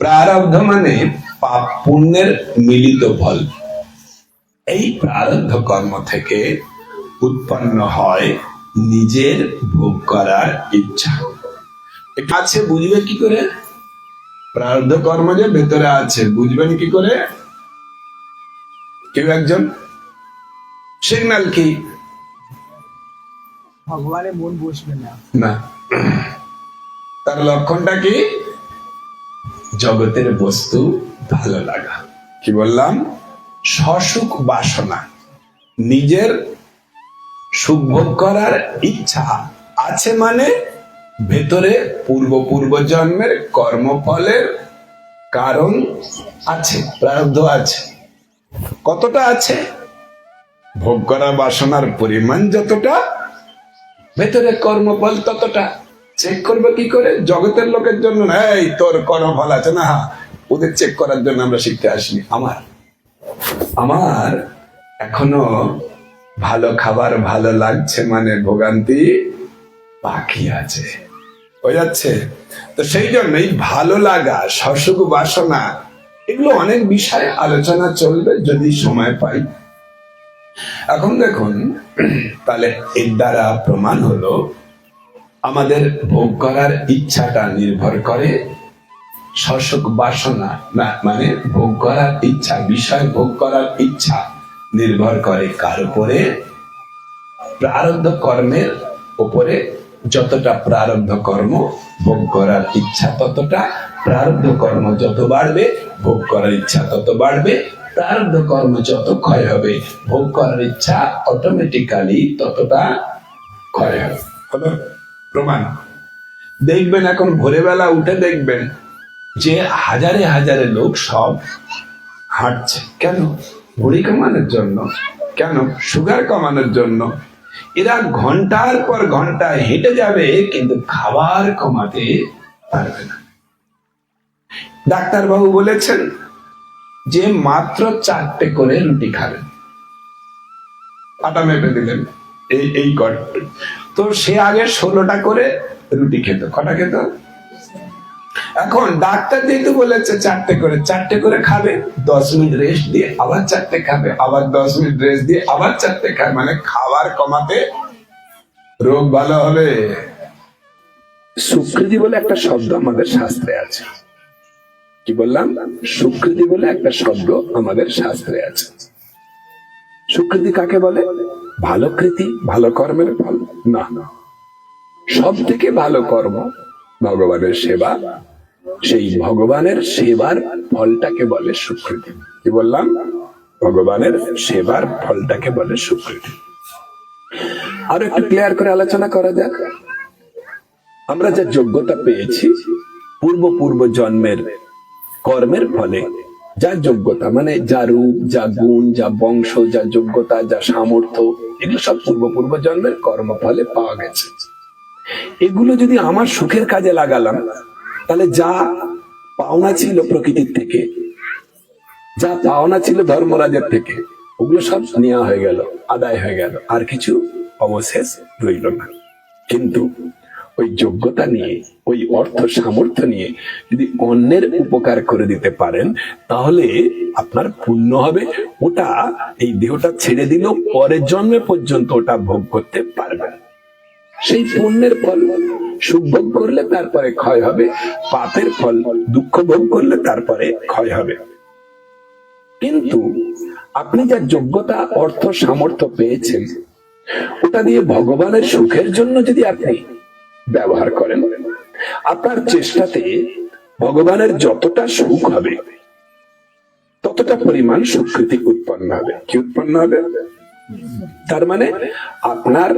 প্রারব্ধ মানে পাপ পুণ্যের মিলিত ফল। এই প্রারব্ধ কর্ম থেকে উৎপন্ন হয় নিজের ভোগ করার ইচ্ছা। এটা আছে বুঝবে কি করে? প্রারব্ধ কর্ম যে ভেতরে আছে বুঝবেন কি করে? কেউ একজন? সিগন্যাল কি? ভগবানের মন বসবে না। না। তার লক্ষণটা কি? জগতের বস্তু ভালো লাগা। কি বললাম? সসুখ বাসনা নিজের সুখ ভোগ করার ইচ্ছা আছে মানে ভেতরে পূর্ব পূর্ব জন্মের কর্মফলের কারণ আছে প্রারব্ধ আছে। কতটা আছে? ভোগ করা বাসনার পরিমাণ যতটা ভেতরে কর্মফল ততটা। চেক করবে কি করে? জগতের লোকের জন্য এই, তোর কর্মফল আছে না? ওদের চেক করার জন্য আমরা শিখতে আসিনি। আমার আমার এখনও ভালো খাবার ভালো লাগছে মানে ভোগান্তি বাকি আছে। যাচ্ছে। তো সেই জন্যই ভালো লাগা, সসুখ বাসনা, এগুলো অনেক বিষয়ে আলোচনা চলবে যদি সময় পাই। এখন দেখুন, তাহলে এর দ্বারা প্রমাণ হলো আমাদের ভোগ করার ইচ্ছাটা নির্ভর করে শশক বাসনা, না মানে ভোগ করার ইচ্ছা, বিষয় ভোগ করার ইচ্ছা নির্ভর করে কার উপরে? প্রারব্ধ কর্মের উপরে যতটা প্রারব্ধ কর্ম ভোগ করার ইচ্ছা ততটা প্রারব্ধ কর্ম যত বাড়বে, ভোগ করার ইচ্ছা তত বাড়বে, প্রারব্ধ কর্ম যত ক্ষয় হবে, ভোগ করার ইচ্ছা অটোমেটিক্যালি ততটা ক্ষয় হবে। প্রমাণ। দেখবেন এখন ভোরবেলা উঠে দেখবেন যে হাজারে হাজারে লোক সব হাঁটছে। কেন? ভুড়ি কমানোর জন্য। কেন? সুগার কমানোর জন্য। এরা ঘণ্টার পর ঘণ্টা হেঁটে যাবে, কিন্তু খাবার কমাতে পারবে না। ডাক্তারবাবু বলেছেন যে মাত্র চারটে করে রুটি খাবেন। আটা মেপে দিলেন। এই এই কট তো সে আগে ষোলোটা করে রুটি খেত। কটা খেত? এখন ডাক্তার যেহেতু বলেছে চারটে করে চারটে করে খাবে, দশ মিনিট রেস্ট দিয়ে আবার চারটে খাবে, আবার দশ মিনিট রেস্ট দিয়ে আবার চারটে খাবে মানে খাবার কমাতে রোগ ভালো হবে। সুকৃতি বলে একটা শব্দ আমাদের শাস্ত্রে আছে। কি বললাম? সুকৃতি বলে একটা শব্দ আমাদের শাস্ত্রে আছে। সুকৃতি কাকে বলে? ভালো কৃতি, ভালো কর্মের ফল। না। সব থেকে ভালো কর্ম ভগবানের সেবা। সেই ভগবানের সেবার ফলটাকে বলে সুকৃতি। কি বললাম? ভগবানের সেবার ফলটাকে বলে সুকৃতি। আরও একটু ক্লিয়ার করে আলোচনা করা যাক। আমরা যা যোগ্যতা পেয়েছি, পূর্ব পূর্ব জন্মের কর্মের ফলে যা যোগ্যতা মানে যা রূপ, যা গুণ, যা বংশ, যা যোগ্যতা, যা সামর্থ্য, এগুলো সব পূর্ব পূর্ব জন্মের কর্মফলে পাওয়া গেছে। এগুলো যদি আমার সুখের কাজে লাগালাম, তাহলে যা পাওনা ছিল প্রকৃতির থেকে, যা পাওনা ছিল ধর্মরাজের থেকে, ওগুলো সব নেওয়া হয়ে গেল, আদায় হয়ে গেল, আর কিছু অবশেষ রইল না। কিন্তু ওই যোগ্যতা নিয়ে, ওই অর্থ সামর্থ্য নিয়ে যদি অন্যের উপকার করে দিতে পারেন, তাহলে আপনার পুণ্য হবে। ওটা এই দেহটা ছেড়ে দিলেও পরের জন্মে পর্যন্ত ওটা ভোগ করতে পারবেন। সেই পুণ্যের ফল সুখ ভোগ করলে তারপরে ক্ষয় হবে, পাপের ফল দুঃখ ভোগ করলে তারপরে ক্ষয় হবে। কিন্তু আপনি যা যোগ্যতা, অর্থ, সামর্থ্য পেয়েছেন, ওটা দিয়ে ভগবানের সুখের জন্য যদি আপনি ব্যবহার করেন। আপনার চেষ্টাতে ভগবানের যতটা সুখ হবে, ততটা পরিমাণ সুকৃতি উৎপন্ন হবে। কি উৎপন্ন হবে? তার মানে আপনার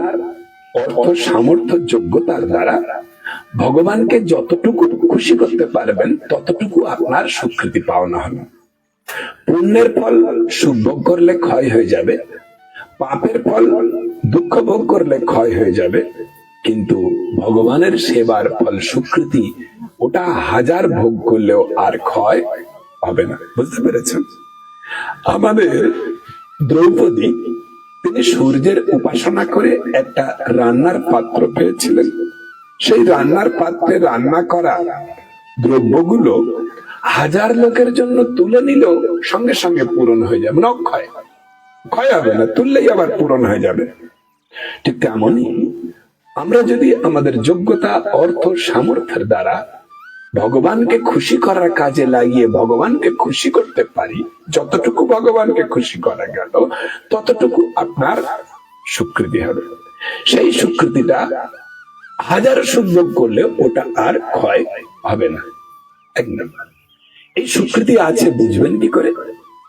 অর্থ, সামর্থ্য, যোগ্যতার দ্বারা ভগবানকে যতটুকু খুশি করতে পারবেন, ততটুকু আপনার স্বীকৃতি পাওনা হবে। পুণ্যের ফল সুখ ভোগ করলে ক্ষয় হয়ে যাবে, পাপের ফল দুঃখ ভোগ করলে ক্ষয় হয়ে যাবে কিন্তু ভগবানের সেবার ফল স্বীকৃতি ওটা হাজার ভোগ করলেও আর ক্ষয় হবে না। বুঝতে পেরেছেন? আমাদের দ্রৌপদী, তিনি সূর্যের উপাসনা করে একটা রান্নার পাত্র পেয়েছিলেন। সেই রান্নার পাত্রে রান্না করা দ্রব্যগুলো হাজার লোকের জন্য তুলে নিলেও সঙ্গে সঙ্গে পূরণ হয়ে যাবে। না অক্ষয়। ক্ষয় হবে না, তুললেই আবার পূরণ হয়ে যাবে। ঠিক তেমনই আমরা যদি আমাদের যোগ্যতা, অর্থ, সামর্থ্যের দ্বারা ভগবানকে খুশি করার কাজে লাগিয়ে ভগবানকে খুশি করতে পারি, যতটুকু ভগবানকে খুশি করা গেল, ততটুকু আপনার স্বীকৃতি হবে। সেই স্বীকৃতিটা হাজার সুযোগ করলে ওটা আর ক্ষয় হবে না। এক নম্বর, এই স্বীকৃতি আছে বুঝবেন কি করে?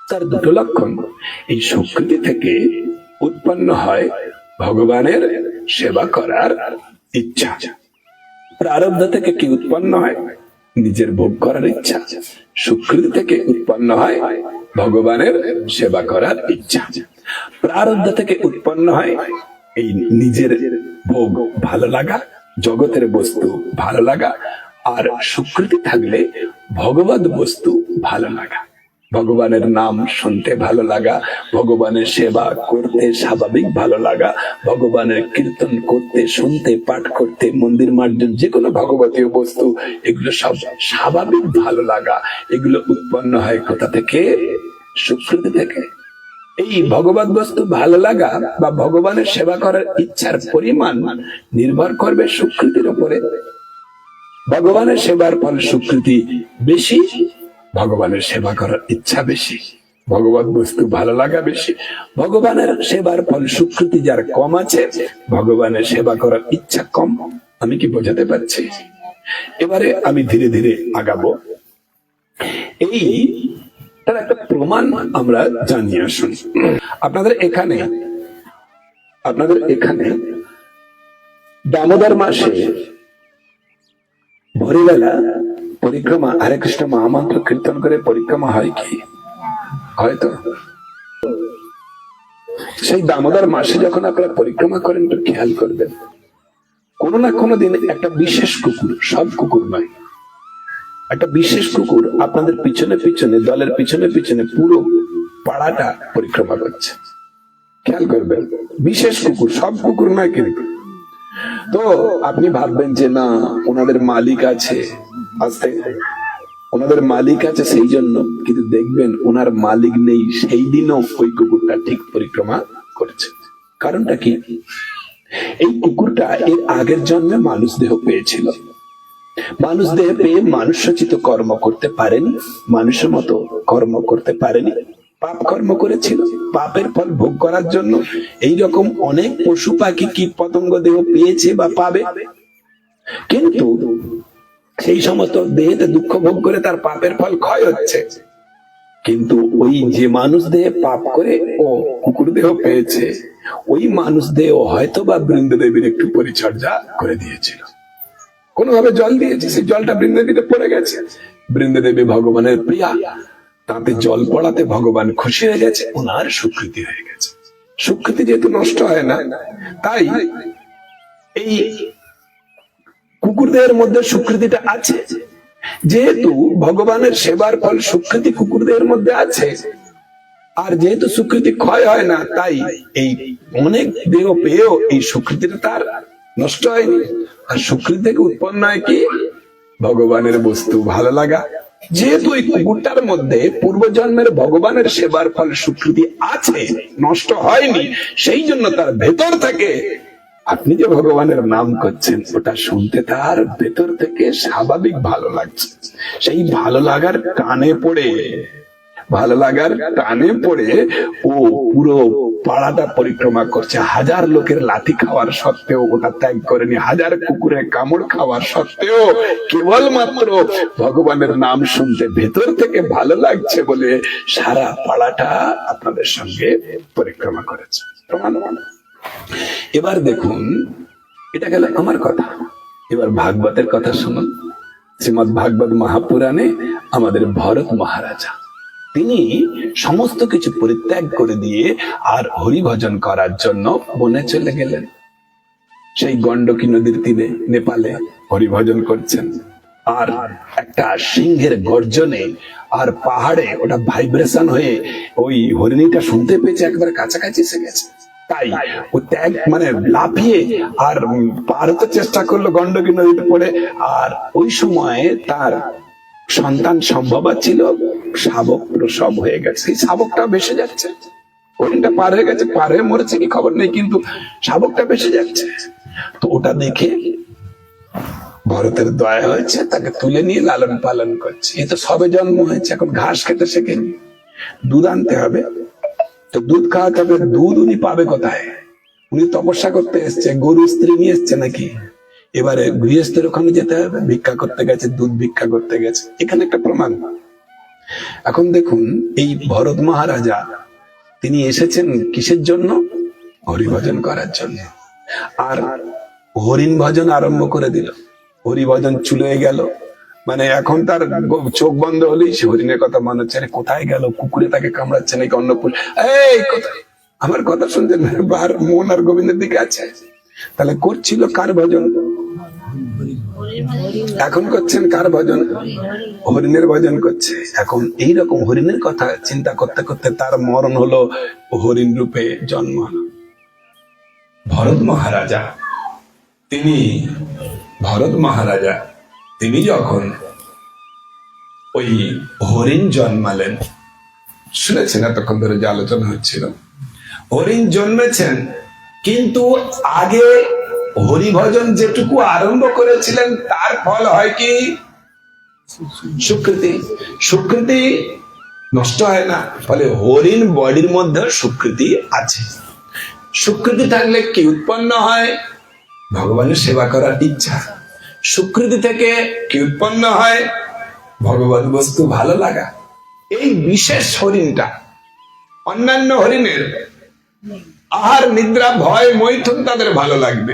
তার দুটো লক্ষণ। এই স্বীকৃতি থেকে উৎপন্ন হয় ভগবানের সেবা করার ইচ্ছা। প্রারব্ধ থেকে কি উৎপন্ন হয়? নিজের ভোগ করার ইচ্ছা। স্বীকৃতি থেকে উৎপন্ন হয় ভগবানের সেবা করার ইচ্ছা। প্রারব্ধ থেকে উৎপন্ন হয় এই নিজের ভোগ ভালো লাগা, জগতের বস্তু ভালো লাগা, আর সুকৃতি থাকলে ভগবত বস্তু ভালো লাগা। ভগবানের নাম শুনতে ভালো লাগা, ভগবানের সেবা করতে স্বাভাবিক ভালো লাগা, ভগবানের কীর্তন করতে, শুনতে, পাঠ করতে, মন্দির মার্জন, যে কোনো ভগবতীয় বস্তু, এগুলো সব স্বাভাবিক ভালো লাগা। এগুলো উৎপন্ন হয় কোথা থেকে? সুকৃতি থেকে। এই ভগবত বস্তু ভালো লাগা বা ভগবানের সেবা করার ইচ্ছার পরিমাণ নির্ভর করবে সুকৃতির উপরে। ভগবানের সেবার ফলে স্বীকৃতি বেশি ভগবানের সেবা করার ইচ্ছা বেশি ভগবত বস্তু ভালো লাগা বেশি, ভগবানের সেবার ফল স্বীকৃতি যার কম আছে, ভগবানের সেবা করার ইচ্ছা কম, আমি কি বোঝাতে পারছি? এবারে আমি ধীরে ধীরে আগাবো। এই একটা প্রমাণ আমরা জানিয়ে আসুন। আপনাদের এখানে আপনাদের এখানে দামোদর মাসে ভোরবেলা পরিক্রমা হরে কৃষ্ণ মহামন্ত্র কীর্তন করে পরিক্রমা হয় কি? হয়তো সেই দামোদর মাসে যখন আপনারা পরিক্রমা করেন, একটু খেয়াল করবেন। কোনো না কোনো দিন একটা বিশেষ কুকুর, সব কুকুর নয়। একটা বিশেষ কুকুর আপনাদের পিছনে পিছনে, দলের পিছনে পিছনে পুরো পাড়াটা পরিক্রমা করছে। খেয়াল করবেন, বিশেষ কুকুর, সব কুকুর নয় কিন্তু। তো আপনি ভাববেন যে না, ওনাদের মালিক আছে আস্তে ওনাদের মালিক আছে সেই জন্য কিন্তু দেখবেন ওনার মালিক নেই, সেই দিনও ওই কুকুরটা ঠিক পরিক্রমা করছে। কারণটা কি? এই কুকুরটা এর আগের জন্মে মানুষ দেহ পেয়েছিল। মানুষ দেহ পেয়ে মানুষ সচিত কর্ম করতে পারেনি, মানুষের মতো কর্ম করতে পারেনি, পাপ কর্ম করেছিল। পাপের ফল ভোগ করার জন্য এই রকম অনেক পশু পাখি কীট পতঙ্গ দেহ পেয়েছে বা পাবে। কিন্তু সেই সমস্ত দেহেতে দুঃখ ভোগ করে তার পাপের ফল ক্ষয় হচ্ছে। কিন্তু ওই যে মানুষ দেহে পাপ করে ও কুকুর দেহ পেয়েছে, ওই মানুষ দেহ হয়তো বা বৃন্দদেবীর একটু পরিচর্যা করে দিয়েছিল। কোনোভাবে জল দিয়েছে, সেই জলটা বৃন্দাদেবীতে পড়ে গেছে। বৃন্দাদেবী ভগবানের প্রিয়া, তাতে জল পড়াতে ভগবান খুশি হয়ে গেছে, ওনার স্বীকৃতি হয়ে গেছে। স্বীকৃতি যেহেতু নষ্ট হয় না, তাই এই কুকুরদের মধ্যে স্বীকৃতিটা আছে? যেহেতু ভগবানের সেবার ফল স্বীকৃতি কুকুরদের মধ্যে আছে, আর যেহেতু স্বীকৃতি ক্ষয় হয় না, তাই এই অনেক দেহ পেয়েও এই স্বীকৃতিটা তার নষ্ট হয়নি। আর স্বীকৃতি থেকে উৎপন্ন হয় কি? ভগবানের বস্তু ভালো লাগা। যেহেতু এই কুকুরটার মধ্যে পূর্বজন্মের ভগবানের সেবার ফল সুকৃতি আছে, নষ্ট হয়নি, সেই জন্য তার ভেতর থেকে আপনি যে ভগবানের নাম করছেন, ওটা শুনতে তার ভেতর থেকে স্বাভাবিক ভালো লাগছে। সেই ভালো লাগার টানে পড়ে, ভালো লাগার টানে পড়ে ও পুরো পাড়াটা পরিক্রমা করছে। হাজার লোকের লাঠি খাওয়ার সত্ত্বেও, ওটা ত্যাগ করেনি। হাজার কুকুরের কামড় খাওয়ার সত্ত্বেও কেবলমাত্র ভগবানের নাম শুনতে ভেতর থেকে ভালো লাগছে বলে সারা পাড়াটা আপনাদের সঙ্গে পরিক্রমা করেছে। প্রমাণ। এবার দেখুন, এটা গেল আমার কথা। এবার ভাগবতের কথা শুনুন। শ্রীমদ ভাগবত মহাপুরাণে আমাদের ভরত মহারাজা, তিনি সমস্ত কিছু পরিত্যাগ করে দিয়ে আর হরিভজন করার জন্য বনে চলে গেলেন। সেই গন্ডকী নদীর তীরে নেপালে হরিভজন করছেন। আর একটা সিংহের গর্জনে আর পাহাড়ে ওটা ভাইব্রেশন হয়ে ওই হরিণীটা শুনতে পেয়েছে, একবার কাছাকাছি এসে গেছে। তাই ও ত্যাগ মানে লাফিয়ে আর পার হতে চেষ্টা করল গন্ডকী নদীতে পড়ে। আর ওই সময় তার সন্তান সম্ভব ছিল শাবক প্রসব হয়ে গেছে। এই শাবকটা বেসে যাচ্ছে। হরিণটা পার হয়ে গেছে পার হয়ে মরেছে কি খবর নেই কিন্তু শাবকটা বেসে যাচ্ছে। তো ওটা দেখে ভরতের দয়া হয়েছে তাকে তুলে নিয়ে লালন পালন করছে। এ তো সবে জন্ম হয়েছে এখন ঘাস খেতে শেখেনি। দুধ আনতে হবে। তো দুধ খাওয়াতে হবে দুধ উনি পাবে কোথায়? উনি তপস্যা করতে এসছে গরু স্ত্রী নিয়ে এসছে নাকি? এবারে গৃহস্থের ওখানে যেতে হবে, ভিক্ষা করতে গেছে, দুধ ভিক্ষা করতে গেছে। এখানে একটা প্রমাণ। এখন দেখুন, এই ভরত মহারাজা, তিনি এসেছেন কিসের জন্য? হরিভজন করার জন্য। আর হরিণ ভজন আরম্ভ করে দিল। হরিভজন চুলে গেল। মানে এখন তার চোখ বন্ধ হলেই সে হরিণের কথা মনে হচ্ছে কোথায় গেল? কুকুরে তাকে কামড়াচ্ছে নাকি অন্য এই কোথায় আমার কথা শুনছেন না? বার মন আর গোবিন্দের দিকে আছে? তাহলে করছিল কার ভজন? এখন করছেন কার ভজন? হরিণের ভজন করছে। এখন এই রকম হরিণের কথা চিন্তা করতে করতে তার মরণ হলো হরিণ রূপে জন্ম ভরত মহারাজা, তিনি ভরত মহারাজা তিনি যখন ওই হরিণ জন্মালেন, শুনেছেন এতক্ষণ ধরে যে আলোচনা হচ্ছিল? হরিণ জন্মেছেন, কিন্তু আগে হরিভজন যেটুকু আরম্ভ করেছিলেন, তার ফল হয় কি? সুকৃতি। সুকৃতি নষ্ট হয় না, ফলে হরিণ বডির মধ্যে সুকৃতি আছে। সুকৃতি থাকলে কি উৎপন্ন হয়? ভগবানের সেবা করার ইচ্ছা। সুকৃতি থেকে কি উৎপন্ন হয় ভগবান বস্তু ভালো লাগা। এই বিশেষ হরিণটা, অন্যান্য হরিণের আহার, নিদ্রা, ভয়, মৈথুন তাদের ভালো লাগবে।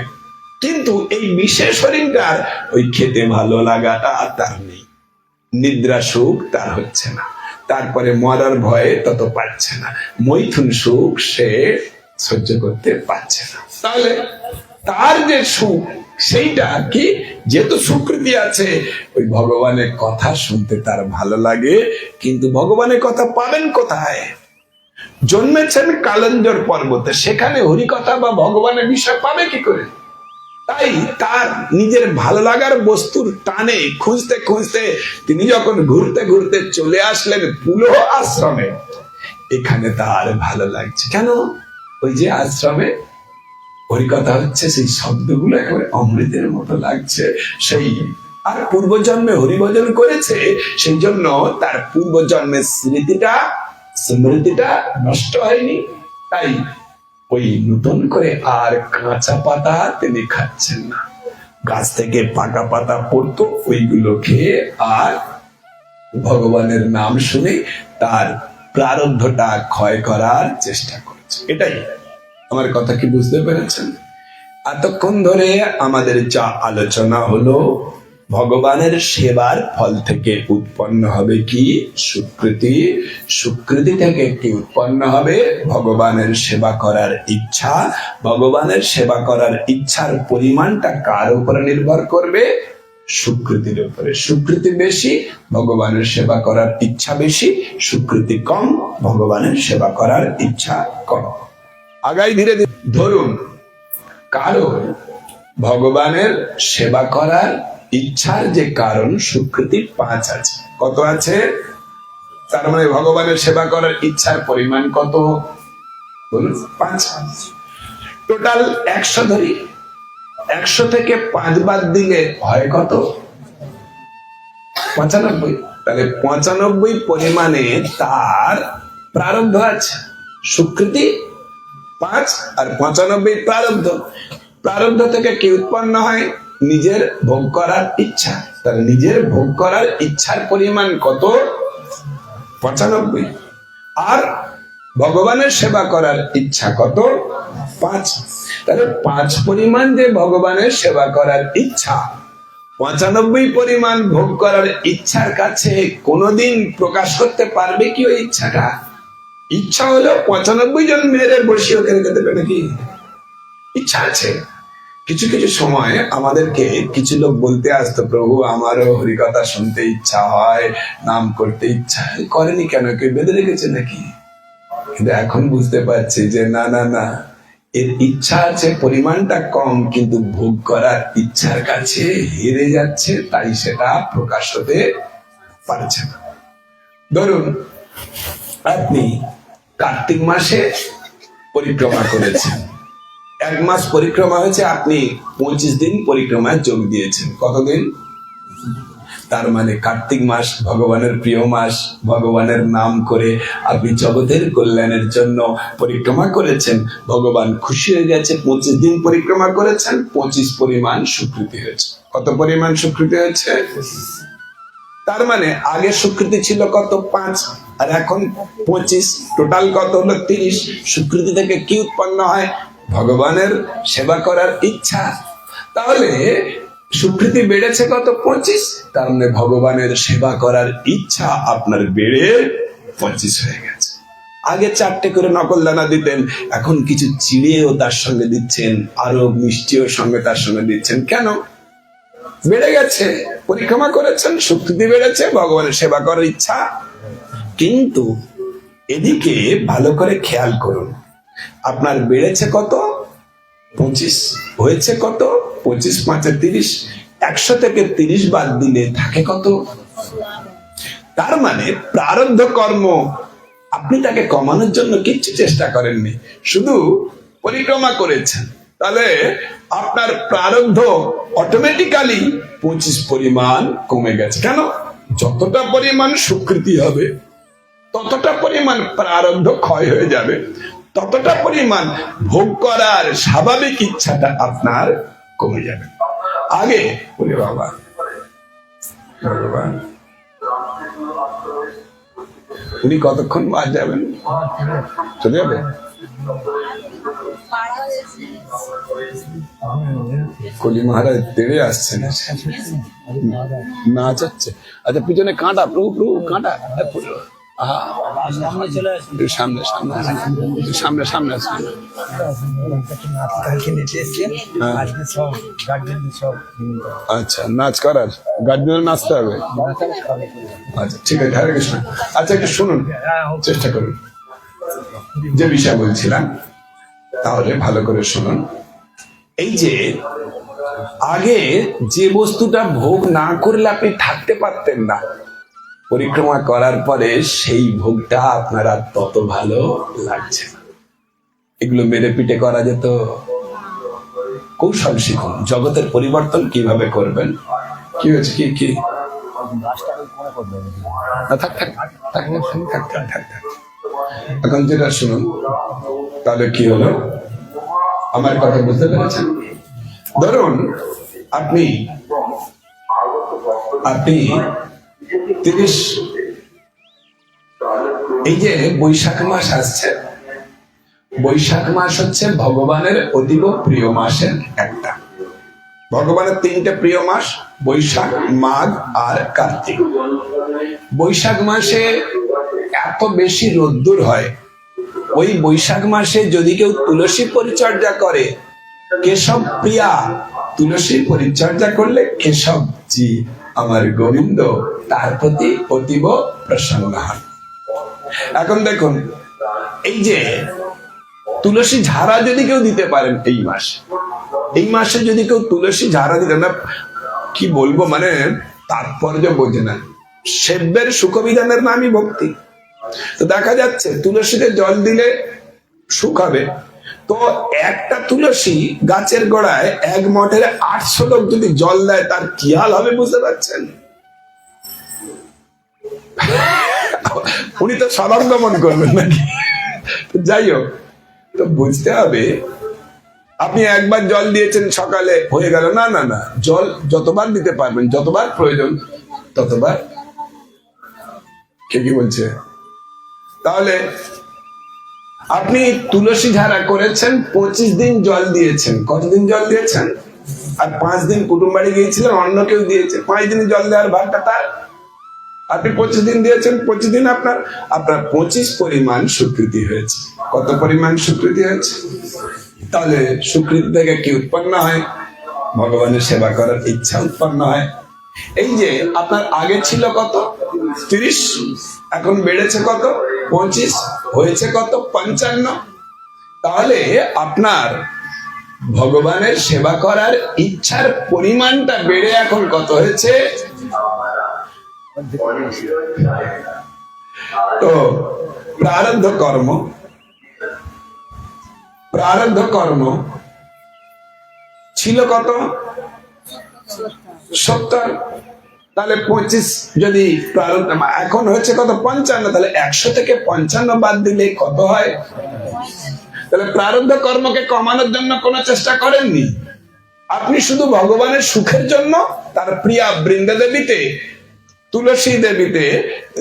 কিন্তু এই বিশেষ হরিণটার ওই খেতে ভালো লাগাটা তার নেই। নিদ্রা সুখ তার হচ্ছে না। তারপরে মরার ভয়ে তত পাচ্ছে না। মৈথুন সুখ সে সহ্য করতে পারছে না। তাহলে তার যে সুখ, সেইটা কি? যেহেতু সুকৃতি আছে, ওই ভগবানের কথা শুনতে তার ভালো লাগে, কিন্তু ভগবানের কথা পাবেন কোথায়? জন্মেছেন কালঞ্জর পর্বতে, সেখানে হরিকথা বা ভগবানের বিষয় পাবে কি করে? তাই তার নিজের ভালো লাগার বস্তুর টানে খুঁজতে খুঁজতে তিনি যখন ঘুরতে ঘুরতে চলে আসলেন পুলহ আশ্রমে, এখানে তার ভালো লাগছে। কেন? ওই যে আশ্রমে হরিকথা হচ্ছে, সেই শব্দগুলো একেবারে অমৃতের মতো লাগছে। সেই আর পূর্বজন্মে হরিভজন করেছে, সেই জন্য তার পূর্বজন্মের স্মৃতিটা স্মৃতিটা নষ্ট হয়নি। তাই ওই নতুন করে আর কাঁচা পাতা তিনি খাচ্ছেন না। গাছ থেকে পাকা পাতা পড়তো, ওইগুলো খেয়ে আর ভগবানের নাম শুনে তার প্রারব্ধটা ক্ষয় করার চেষ্টা করছে। এটাই আমার কথা কি বুঝতে পেরেছেন? এতক্ষণ ধরে আমাদের যা আলোচনা হলো, ভগবানের সেবার ফল থেকে উৎপন্ন হবে কি? সুকৃতি। সুকৃতি থেকে কি উৎপন্ন হবে? ভগবানের সেবা করার ইচ্ছা। ভগবানের সেবা করার ইচ্ছার পরিমাণটা কার উপরে নির্ভর করবে? সুকৃতির উপরে। সুকৃতি বেশি, ভগবানের সেবা করার ইচ্ছা বেশি। সুকৃতি কম, ভগবানের সেবা করার ইচ্ছা কম। আগাই ধীরে ধীরে। ধরুন কারণ ভগবানের সেবা করার ইচ্ছার যে কারণ সুকৃতি পাঁচ আছে। কত আছে? তার মানে ভগবানের সেবা করার ইচ্ছার পরিমাণ কত? পাঁচ টোটাল একশো ধরি। একশো থেকে পাঁচ বাদ দিলে হয় কত? পঁচানব্বই। তাহলে পঁচানব্বই পরিমাণে তার প্রারব্ধ আছে, সুকৃতি পাঁচ আর পঁচানব্বই প্রারব্ধ। প্রারব্ধ থেকে কি উৎপন্ন হয়? নিজের ভোগ করার ইচ্ছা। তার নিজের ভোগ করার ইচ্ছার পরিমাণ কত? পঁচানব্বই। আর ভগবানের সেবা করার ইচ্ছা কত? পাঁচ। তাহলে পাঁচ পরিমাণ যে ভগবানের সেবা করার ইচ্ছা, পঁচানব্বই পরিমাণ ভোগ করার ইচ্ছার কাছে কোনোদিন প্রকাশ করতে পারবে কি ওই ইচ্ছাটা? ইচ্ছা হলো পঁচানব্বই জন মেয়েদের বসিয়ে ওখানে খেতে দেবে নাকি? ইচ্ছা আছে। কিছু কিছু সময় আমাদেরকে কিছু লোক বলতে আসতো, প্রভু, আমারও হরিকথা শুনতে ইচ্ছা হয়, নাম করতে ইচ্ছা করেনি কেন? কেউ বেঁধে রেখেছে নাকি? কিন্তু এখন বুঝতে পারছি যে না না না। এর ইচ্ছা আছে, পরিমাণটা কম, কিন্তু ভোগ করার ইচ্ছার কাছে হেরে যাচ্ছে, তাই সেটা প্রকাশ হতে পারছে না। ধরুন, আপনি কার্তিক মাসে পরিক্রমা করেছেন এক মাস পরিক্রমা হয়েছে, আপনি পঁচিশ দিন পরিক্রমায় যোগ দিয়েছেন। কতদিন? তার মানে কার্তিক মাস ভগবানের প্রিয় মাস, ভগবানের নাম করে আপনি জগতের কল্যাণের জন্য পরিক্রমা করেছেন। ভগবান খুশি হয়ে গেছে, পঁচিশ দিন পরিক্রমা করেছেন, পঁচিশ পরিমাণ স্বীকৃতি হয়েছে। কত পরিমাণ স্বীকৃতি হয়েছে? তার মানে আগে স্বীকৃতি ছিল কত? পাঁচ। আর এখন পঁচিশ টোটাল কত হলো তিরিশ? স্বীকৃতি থেকে কি উৎপন্ন হয়? ভগবানের সেবা করার ইচ্ছা। তাহলে স্বীকৃতি বেড়েছে কত? পঁচিশ। তার মানে ভগবানের সেবা করার ইচ্ছা আপনার বেড়ে পঁচিশ হয়ে গেছে। আগে চারটে করে নকল দানা দিতেন, এখন কিছু চিড়েও তার সঙ্গে দিচ্ছেন আরও মিষ্টিও সঙ্গে তার সঙ্গে দিচ্ছেন। কেন? বেড়ে গেছে। পরিক্রমা করেছেন শক্তি বেড়েছে, ভগবানের সেবা করার ইচ্ছা। কিন্তু এদিকে ভালো করে খেয়াল করুন। আপনার বেড়েছে কত? পঁচিশ। হয়েছে কত? পঁচিশ, পাঁচে তিরিশ। একশো থেকে তিরিশ বাদ দিলে থাকে কত? তার মানে প্রারব্ধ কর্ম। আপনি তাকে কমানোর জন্য কিচ্ছু চেষ্টা করেননি। শুধু পরিক্রমা করেছেন। তাহলে আপনার প্রারব্ধ অটোমেটিক্যালি পঁচিশ পরিমাণ কমে গেছে। কেন? যতটা পরিমাণ স্বীকৃতি হবে ততটা পরিমাণ প্রারব্ধ ক্ষয় হয়ে যাবে ততটা পরিমাণ ভোগ করার স্বাভাবিক ইচ্ছাটা আপনার কমে যাবে আগে বলে বাবা উনি কতক্ষণ বাদ যাবেন চলে যাবে কলি মহারাজ তেড়ে আসছেন নাচ হচ্ছে আচ্ছা পিছনে কাঁটা প্রভু প্রভু কাঁটা সামনে সামনে সামনে সামনে আজকে সব আচ্ছা নাচ করার। গার্জেন নাচতে হবে? আচ্ছা ঠিক আছে হরে কৃষ্ণ। আচ্ছা একটু শুনুন চেষ্টা করুন। যে বিষয় বলছিলাম তাহলে ভালো করে শুনুন। এই যে আগে যে বস্তুটা ভোগ না করলে আপনি থাকতে পারতেন না পরিক্রমা করার পরে সেই ভোগটা আপনার আর তত ভালো লাগছে না। এগুলো মেরে পিটে করা যেত। কৌশল শিখুন। জগতের পরিবর্তন কীভাবে করবেন? কি হয়েছে? কি কি? এখন যেটা শুনুন, তাহলে কি হলো? আমার কথা বুঝতে পেরেছেন? ধরুন, আপনি আপনি তিরিশ। এই যে বৈশাখ মাস আসছে, বৈশাখ মাস হচ্ছে ভগবানের অতীব প্রিয় মাসের একটা। ভগবানের তিনটে প্রিয় মাস, বৈশাখ, মাঘ আর কার্তিক। বৈশাখ মাসে এত বেশি রোদ্দুর হয়। ওই বৈশাখ মাসে যদি কেউ তুলসী পরিচর্যা করে, কেশব প্রিয়া, তুলসী পরিচর্যা করলে কেশব জি আমার গোবিন্দ, তার প্রতি অতীব প্রসন্ন হন এখন দেখুন, এই যে তুলসী ঝাড়া যদি কেউ দিতে পারেন এই মাসে এই মাসে যদি কেউ তুলসী ঝাড়া দিতে না কি বলব মানে তাৎপর্য বোঝে না। সেব্যের সুখবিধানের নামই ভক্তি। তো দেখা যাচ্ছে, তুলসীতে জল দিলে সুখ হবে। তো একটা তুলসী গাছের গোড়ায় এক মঠের আটশো লোক যদি জল দেয়, তার কি হাল হবে বুঝতে পারছেন? উনি তো সদঙ্গমন করবেন নাকি? যাই হোক, তো বুঝতে হবে, আপনি একবার জল দিয়েছেন সকালে, হয়ে গেল। না না না, জল যতবার দিতে পারবেন, যতবার প্রয়োজন, ততবার কে কি বলছে? তাহলে আপনি তুলসী ঝাড়া করেছেন, পঁচিশ দিন জল দিয়েছেন। কতদিন জল দিয়েছেন? আর পাঁচ দিন কুটুম বাড়ি গিয়েছিলেন, অন্য কেউ দিয়েছে। পাঁচ দিন জল দেওয়ার ভাগটা তার। আপনি পঁচিশ দিন দিয়েছেন, পঁচিশ দিন আপনার আপনার পঁচিশ পরিমাণ স্বীকৃতি হয়েছে। কত পরিমাণ স্বীকৃতি হয়েছে? তাহলে স্বীকৃতি থেকে কি উৎপন্ন হয়? ভগবানের সেবা করার ইচ্ছা উৎপন্ন হয়। এই যে আপনার আগে ছিল কত? তিরিশ, এখন বেড়েছে কত? পঁচিশ হয়েছে কত? পঞ্চান্ন। তাহলে আপনার ভগবানের সেবা করার ইচ্ছার পরিমাণটা বেড়ে এখন কত হয়েছে? তো, প্রারব্ধ কর্ম। প্রারব্ধ কর্ম ছিল কত? সত্তর। তাহলে পঁচিশ যদি এখন হচ্ছে কত? পঞ্চান্ন। তাহলে একশো থেকে পঞ্চান্ন বাদ দিলে কত হয়? তাহলে প্রারব্ধ কর্মকে কমানোর জন্য কোনো চেষ্টা করেননি। আপনি শুধু ভগবানের সুখের জন্য, তার প্রিয়া বৃন্দা দেবীতে, তুলসী দেবীতে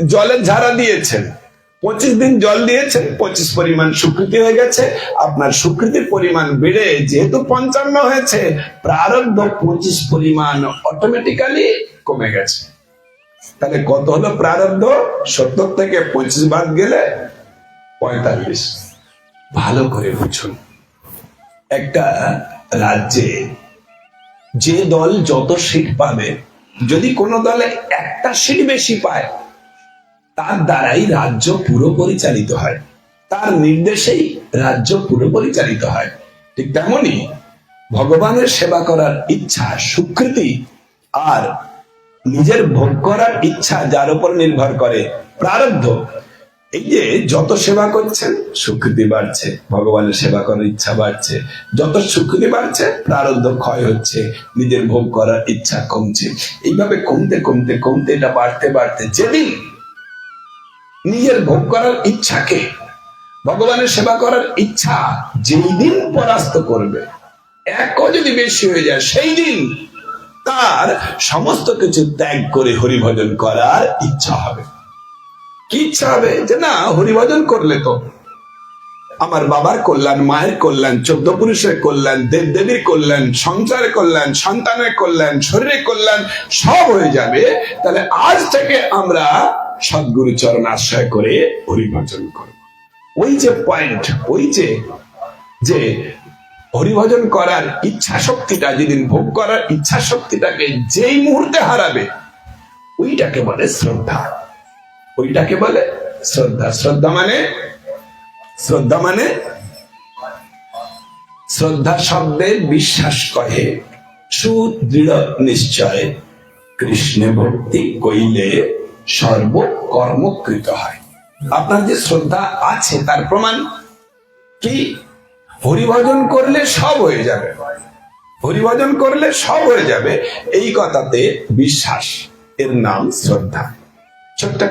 জলের ঝাড়া দিয়েছেন। পঁচিশ দিন জল দিয়েছেন, পঁচিশ পরিমাণ স্বীকৃতি হয়ে গেছে। আপনার স্বীকৃতির পরিমাণ বেড়ে যেহেতু পঞ্চান্ন হয়েছে, প্রারব্ধ পঁচিশ পরিমাণ অটোমেটিক্যালি কমে গেছে। তাহলে কত হলো প্রারব্ধ? সত্তর থেকে পঁচিশ বাদ গেলে পঁয়তাল্লিশ। ভালো করে বুঝুন। একটা রাজ্যে যে দল যত সিট পাবে যদি কোনো দলে একটা সিট বেশি পায় তার দ্বারাই রাজ্য পুরো পরিচালিত হয়। তার নির্দেশেই রাজ্য পুরো পরিচালিত হয়। ঠিক তেমনি ভগবানের সেবা করার ইচ্ছা সুকৃতি আর নিজের ভোগ করার ইচ্ছা যার উপর নির্ভর করে। প্রারব্ধ। এই যে যত সেবা করছেন স্বীকৃতি বাড়ছে, ভগবানের সেবা করার ইচ্ছা বাড়ছে। যত স্বীকৃতি বাড়ছে, প্রারব্ধ ক্ষয় হচ্ছে, নিজের ভোগ করার ইচ্ছা কমছে। এইভাবে কমতে কমতে কমতে এটা বাড়তে বাড়তে যেদিন নিজের ভোগ করার ইচ্ছাকে, ভগবানের সেবা করার ইচ্ছা যেই দিন পরাস্ত করবে, এক যদি বেশি হয়ে যায়, সেই দিন তার সমস্ত কিছু ত্যাগ করে হরিভজন করার ইচ্ছা হবে। কি ইচ্ছা হবে? যে না, হরিভজন করলে তো। আমার বাবার কল্যাণ, মায়ের কল্যাণ, চোদ্দ পুরুষের কল্যাণ দেব দেবীর কল্যাণ, সংসারের কল্যাণ, সন্তানের কল্যাণ, শরীরের কল্যাণ, সব হয়ে যাবে। তাহলে আজ থেকে আমরা সদ্গুরু চরণ আশ্রয় করে হরিভজন করব। ওই যে পয়েন্ট ওই যে যে হরিভজন করার ইচ্ছা শক্তিটা, যেদিন ভোগ করার ইচ্ছা শক্তিটাকে যেই মুহূর্তে হারাবে, ওইটাকে বলে শ্রদ্ধা। ওইটাকে বলে শ্রদ্ধা। শ্রদ্ধা মানে? শ্রদ্ধা মানে? শ্রদ্ধা শব্দে বিশ্বাস কহে সুদৃঢ় নিশ্চয়। কৃষ্ণে ভক্তি কইলে সর্বকর্মকৃত হয়। আপনার যে শ্রদ্ধা আছে, তার প্রমাণ কি? হরিভজন করলে সব হয়ে যাবে। হরিভজন করলে সব হয়ে যাবে। এই কথাতে বিশ্বাস, এর নাম শ্রদ্ধা। ছোট্ট